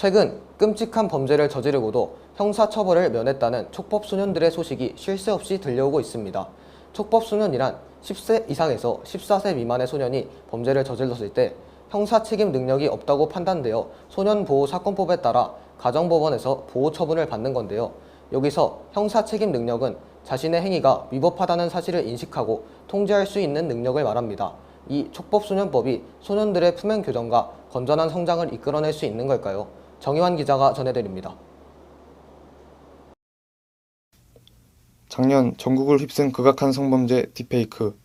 최근 끔찍한 범죄를 저지르고도 형사처벌을 면했다는 촉법소년들의 소식이 쉴 새 없이 들려오고 있습니다. 촉법소년이란 10세 이상에서 14세 미만의 소년이 범죄를 저질렀을 때 형사 책임 능력이 없다고 판단되어 소년보호사건법에 따라 가정법원에서 보호 처분을 받는 건데요. 여기서 형사 책임 능력은 자신의 행위가 위법하다는 사실을 인식하고 통제할 수 있는 능력을 말합니다. 이 촉법소년법이 소년들의 품행 교정과 건전한 성장을 이끌어낼 수 있는 걸까요? 정의환 기자가 전해드립니다. 작년 전국을 휩쓴 극악한 성범죄 딥페이크.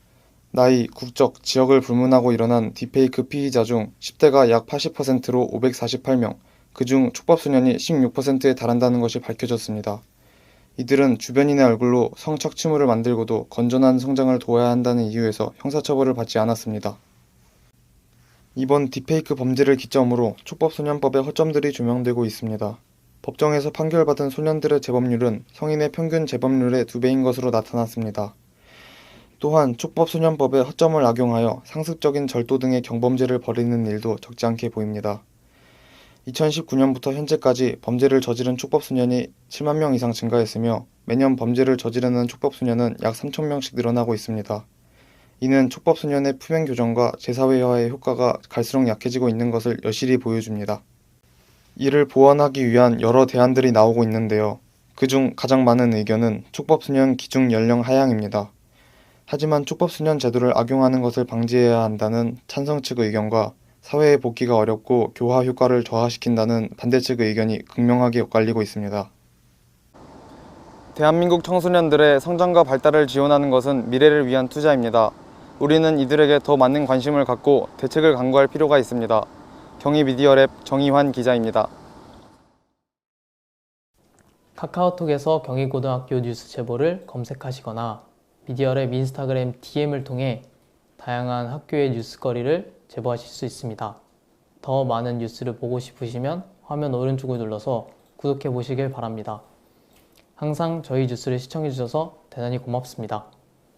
나이, 국적, 지역을 불문하고 일어난 딥페이크 피의자 중 10대가 약 80%로 548명, 그중 촉법소년이 16%에 달한다는 것이 밝혀졌습니다. 이들은 주변인의 얼굴로 성착취물을 만들고도 건전한 성장을 도와야 한다는 이유에서 형사처벌을 받지 않았습니다. 이번 딥페이크 범죄를 기점으로 촉법소년법의 허점들이 조명되고 있습니다. 법정에서 판결받은 소년들의 재범률은 성인의 평균 재범률의 두 배인 것으로 나타났습니다. 또한 촉법소년법의 허점을 악용하여 상습적인 절도 등의 경범죄를 벌이는 일도 적지 않게 보입니다. 2019년부터 현재까지 범죄를 저지른 촉법소년이 7만 명 이상 증가했으며 매년 범죄를 저지르는 촉법소년은 약 3천 명씩 늘어나고 있습니다. 이는 촉법소년의 품행 교정과 재사회화의 효과가 갈수록 약해지고 있는 것을 여실히 보여줍니다. 이를 보완하기 위한 여러 대안들이 나오고 있는데요. 그중 가장 많은 의견은 촉법소년 기준 연령 하향입니다. 하지만 촉법소년 제도를 악용하는 것을 방지해야 한다는 찬성 측 의견과 사회에 복귀가 어렵고 교화 효과를 저하시킨다는 반대 측 의견이 극명하게 엇갈리고 있습니다. 대한민국 청소년들의 성장과 발달을 지원하는 것은 미래를 위한 투자입니다. 우리는 이들에게 더 많은 관심을 갖고 대책을 강구할 필요가 있습니다. 경희 미디어랩 정희환 기자입니다. 카카오톡에서 경희고등학교 뉴스 제보를 검색하시거나 미디어랩 인스타그램 DM을 통해 다양한 학교의 뉴스거리를 제보하실 수 있습니다. 더 많은 뉴스를 보고 싶으시면 화면 오른쪽을 눌러서 구독해 보시길 바랍니다. 항상 저희 뉴스를 시청해 주셔서 대단히 고맙습니다.